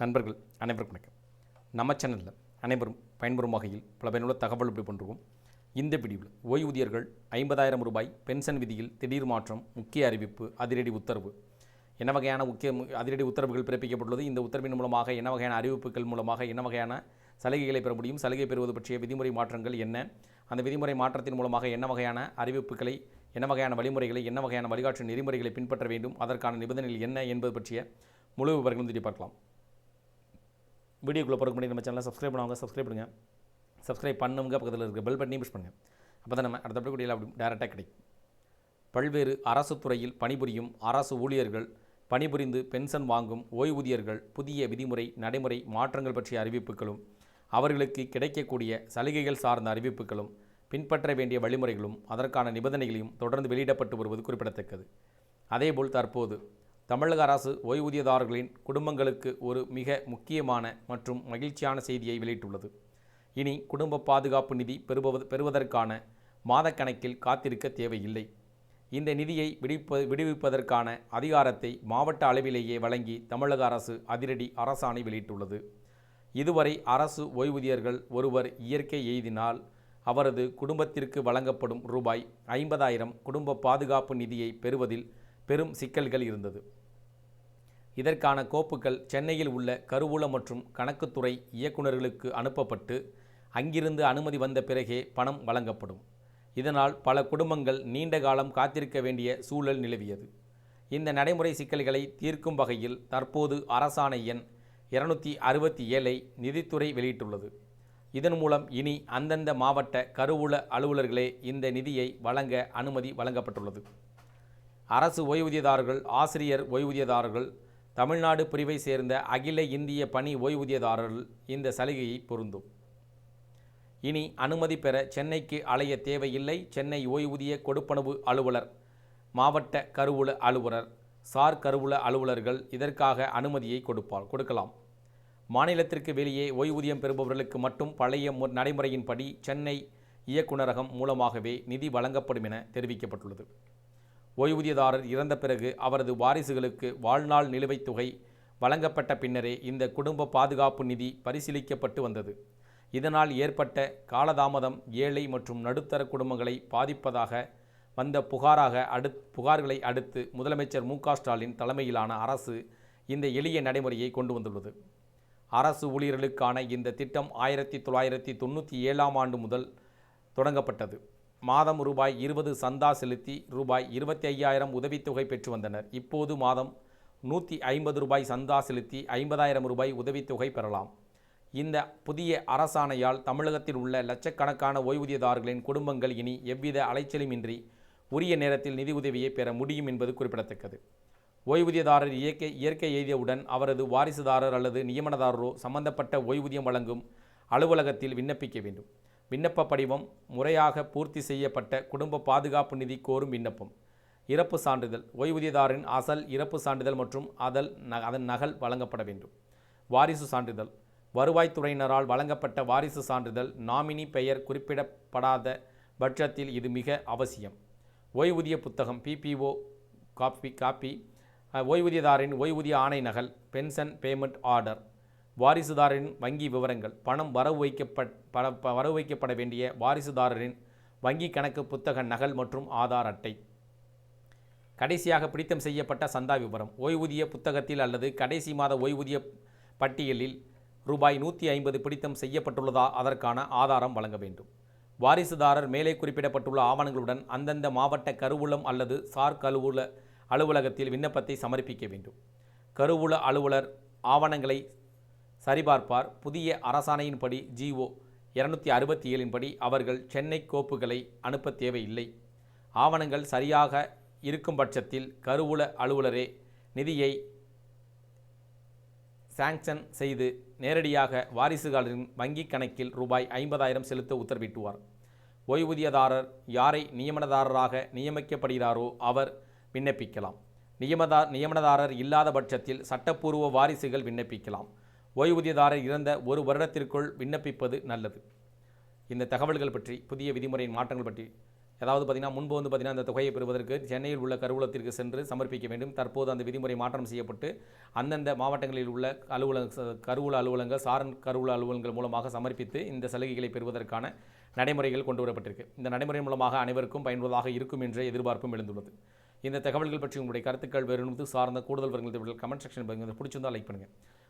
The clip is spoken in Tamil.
நண்பர்கள் அனைவருக்கும் வணக்கம். நம்ம சேனலில் அனைவரும் பயன்பெறும் வகையில் பல பயனுள்ள தகவல் இப்படி பண்ணுறோம் இந்த பிடிவில் ஓய்வூதியர்கள் ஐம்பதாயிரம் ரூபாய் பென்ஷன் விதியில் திடீர் மாற்றம் முக்கிய அறிவிப்பு அதிரடி உத்தரவு. என்ன வகையான முக்கிய அதிரடி உத்தரவுகள் பிறப்பிக்கப்பட்டுள்ளது? இந்த உத்தரவின் மூலமாக என்ன வகையான அறிவிப்புகள் மூலமாக என்ன வகையான சலுகைகளை பெற முடியும்? சலுகை பெறுவது பற்றிய விதிமுறை மாற்றங்கள் என்ன? அந்த விதிமுறை மாற்றத்தின் மூலமாக என்ன வகையான அறிவிப்புகளை என்ன வகையான வழிமுறைகளை என்ன வகையான வழிகாட்டு நெறிமுறைகளை பின்பற்ற வேண்டும்? அதற்கான நிபந்தனைகள் என்ன என்பது பற்றிய முழு விவரங்களும் திட்டி பார்க்கலாம். வீடியோக்குள்ளே போகிறதுக்கு முன்னாடி நம்ம சேனலை சப்ஸ்கிரைப் பண்ணுவாங்க சப்ஸ்கிரைப் பண்ணுங்கள் சப்ஸ்கிரைப் பண்ணுங்க பக்கத்தில் இருக்க பெல் பட்டனையும் புஷ் பண்ணுங்கள் அப்போ தான் நம்ம அடுத்த வீடியோவில் அப்படி டேரெக்டாக கிடைக்கும். பல்வேறு அரசு துறையில் பணிபுரியும் அரசு ஊழியர்கள் பணிபுரிந்து பென்ஷன் வாங்கும் ஓய்வூதியர்கள் புதிய விதிமுறை நடைமுறை மாற்றங்கள் பற்றிய அறிவிப்புகளும் அவர்களுக்கு கிடைக்கக்கூடிய சலுகைகள் சார்ந்த அறிவிப்புகளும் பின்பற்ற வேண்டிய வழிமுறைகளும் அதற்கான நிபந்தனைகளையும் தொடர்ந்து வெளியிடப்பட்டு வருவது குறிப்பிடத்தக்கது. அதேபோல் தற்போது தமிழக அரசு ஓய்வூதியதாரர்களின் குடும்பங்களுக்கு ஒரு மிக முக்கியமான மற்றும் மகிழ்ச்சியான செய்தியை வெளியிட்டுள்ளது. இனி குடும்ப பாதுகாப்பு நிதி பெறுபவது பெறுவதற்கான மாதக்கணக்கில் காத்திருக்க தேவையில்லை. இந்த நிதியை விடுப்ப விடுவிப்பதற்கான அதிகாரத்தை மாவட்ட அளவிலேயே வழங்கி தமிழக அரசு அதிரடி அரசாணை வெளியிட்டுள்ளது. இதுவரை அரசு ஓய்வூதியர்கள் ஒருவர் இயற்கை எய்தினால் அவரது குடும்பத்திற்கு வழங்கப்படும் ரூபாய் ஐம்பதாயிரம் குடும்ப பாதுகாப்பு நிதியை பெறுவதில் பெரும் சிக்கல்கள் இருந்தது. இதற்கான கோப்புகள் சென்னையில் உள்ள கருவூல மற்றும் கணக்குத்துறை இயக்குநர்களுக்கு அனுப்பப்பட்டு அங்கிருந்து அனுமதி வந்த பிறகே பணம் வழங்கப்படும். இதனால் பல குடும்பங்கள் நீண்ட காலம் காத்திருக்க வேண்டிய சூழல் நிலவியது. இந்த நடைமுறை சிக்கல்களை தீர்க்கும் வகையில் தற்போது அரசாணை எண் இருநூற்றி அறுபத்தி ஏழை நிதித்துறை வெளியிட்டுள்ளது. இதன் மூலம் இனி அந்தந்த மாவட்ட கருவூல அலுவலர்களே இந்த நிதியை வழங்க அனுமதி வழங்கப்பட்டுள்ளது. அரசு ஓய்வூதியதாரர்கள் ஆசிரியர் ஓய்வூதியதாரர்கள் தமிழ்நாடு பிரிவை சேர்ந்த அகில இந்திய பணி ஓய்வூதியதாரர்கள் இந்த சலுகையை பொருந்தும். இனி அனுமதி பெற சென்னைக்கு அலைய தேவையில்லை. சென்னை ஓய்வூதிய கொடுப்பனவு அலுவலர் மாவட்ட கருவூல அலுவலர் சார் கருவூல அலுவலர்கள் இதற்காக அனுமதியை கொடுப்பார் கொடுக்கலாம். மாநிலத்திற்கு வெளியே ஓய்வூதியம் பெறுபவர்களுக்கு மட்டும் பழைய மு- நடைமுறையின்படி சென்னை இயக்குநரகம் மூலமாகவே நிதி வழங்கப்படும் என தெரிவிக்கப்பட்டுள்ளது. ஓய்வூதியதாரர் இறந்த பிறகு அவரது வாரிசுகளுக்கு வாழ்நாள் நிலுவைத் தொகை வழங்கப்பட்ட பின்னரே இந்த குடும்ப பாதுகாப்பு நிதி பரிசீலிக்கப்பட்டு வந்தது. இதனால் ஏற்பட்ட காலதாமதம் ஏழை மற்றும் நடுத்தர குடும்பங்களை பாதிப்பதாக வந்த புகாராக அடு புகார்களை அடுத்து முதலமைச்சர் மு ஸ்டாலின் தலைமையிலான அரசு இந்த எளிய நடைமுறையை கொண்டு வந்துள்ளது. அரசு ஊழியர்களுக்கான இந்த திட்டம் ஆயிரத்தி தொள்ளாயிரத்தி தொண்ணூற்றி ஏழாம் ஆண்டு முதல் தொடங்கப்பட்டது. மாதம் ரூபாய் இருபது சந்தா செலுத்தி ரூபாய் இருபத்தி ஐயாயிரம் உதவித்தொகை பெற்று வந்தனர். இப்போது மாதம் நூற்றி ஐம்பது ரூபாய் சந்தா செலுத்தி ஐம்பதாயிரம் ரூபாய் உதவித்தொகை பெறலாம். இந்த புதிய அரசாணையால் தமிழகத்தில் உள்ள லட்சக்கணக்கான ஓய்வூதியதாரர்களின் குடும்பங்கள் இனி எவ்வித அலைச்சலுமின்றி உரிய நேரத்தில் நிதி உதவியை பெற முடியும் என்பது குறிப்பிடத்தக்கது. ஓய்வூதியதாரர் இயற்கை இயற்கை எய்தியவுடன் அவரது வாரிசுதாரர் அல்லது நியமனதாரரோ சம்பந்தப்பட்ட ஓய்வூதியம் வழங்கும் அலுவலகத்தில் விண்ணப்பிக்க வேண்டும். விண்ணப்ப படிவம் முறையாக பூர்த்தி செய்யப்பட்ட குடும்ப பாதுகாப்பு நிதி கோரும் விண்ணப்பம். இறப்பு சான்றிதழ் ஓய்வூதியதாரின் அசல் இறப்பு சான்றிதழ் மற்றும் அதல் ந- அதன் நகல் வழங்கப்பட வேண்டும். வாரிசு சான்றிதழ் வருவாய்த்துறையினரால் வழங்கப்பட்ட வாரிசு சான்றிதழ் நாமினி பெயர் குறிப்பிடப்படாத பட்சத்தில் இது மிக அவசியம். ஓய்வூதிய புத்தகம் பிபிஓ காப்பி காப்பி ஓய்வூதியதாரின் ஓய்வூதிய ஆணை நகல் பென்ஷன் பேமெண்ட் ஆர்டர். வாரிசுதாரரின் வங்கி விவரங்கள் பணம் வரவு வைக்கப்பட் ப- வரவு வைக்கப்பட வேண்டிய வாரிசுதாரரின் வங்கி கணக்கு புத்தக நகல் மற்றும் ஆதார் அட்டை. கடைசியாக பிடித்தம் செய்யப்பட்ட சந்தா விவரம். ஓய்வூதிய புத்தகத்தில் அல்லது கடைசி மாத ஓய்வூதிய பட்டியலில் ரூபாய் நூற்றி ஐம்பது பிடித்தம் செய்யப்பட்டுள்ளதா அதற்கான ஆதாரம் வழங்க வேண்டும். வாரிசுதாரர் மேலே குறிப்பிடப்பட்டுள்ள ஆவணங்களுடன் அந்தந்த மாவட்ட கருவூலம் அல்லது சார் கருவூல அலுவலகத்தில் விண்ணப்பத்தை சமர்ப்பிக்க வேண்டும். கருவூல அலுவலர் ஆவணங்களை சரிபார்ப்பார். புதிய அரசாணையின்படி ஜிஓ இருநூத்தி அறுபத்தி ஏழின்படி அவர்கள் சென்னை கோப்புகளை அனுப்ப தேவையில்லை. ஆவணங்கள் சரியாக இருக்கும் பட்சத்தில் கருவூல அலுவலரே நிதியை சாங்ஷன் செய்து நேரடியாக வாரிசுகளின் வங்கிக் கணக்கில் ரூபாய் ஐம்பதாயிரம் செலுத்த உத்தரவிட்டுவார். ஓய்வூதியதாரர் யாரை நியமனதாரராக நியமிக்கப்படுகிறாரோ அவர் விண்ணப்பிக்கலாம். நியமதா நியமனதாரர் இல்லாத பட்சத்தில் சட்டப்பூர்வ வாரிசுகள் விண்ணப்பிக்கலாம். ஓய்வூதியதாரர் இறந்த ஒரு வருடத்திற்குள் விண்ணப்பிப்பது நல்லது. இந்த தகவல்கள் பற்றி புதிய விதிமுறையின் மாற்றங்கள் பற்றி அதாவது பார்த்திங்கன்னா முன்பு வந்து பார்த்திங்கன்னா அந்த தொகையை பெறுவதற்கு சென்னையில் உள்ள கருவூலத்திற்கு சென்று சமர்ப்பிக்க வேண்டும். தற்போது அந்த விதிமுறை மாற்றம் செய்யப்பட்டு அந்தந்த மாவட்டங்களில் உள்ள அலுவலக கருவூல அலுவலகங்கள் சாரன் கருவூல அலுவலகங்கள் மூலமாக சமர்ப்பித்து இந்த சலுகைகளை பெறுவதற்கான நடைமுறைகள் கொண்டு வரப்பட்டிருக்கு. இந்த நடைமுறை மூலமாக அனைவருக்கும் பயனுள்ளதாக இருக்கும் என்ற எதிர்பார்ப்பும் எழுந்துள்ளது. இந்த தகவல்கள் பற்றி உங்களுடைய கருத்துக்கள் வேறு சார்ந்த கூடுதல் வருங்கள் கமெண்ட் செக்ஷன் பண்ணுங்க பிடிச்சிருந்தா லைக் பண்ணுங்கள்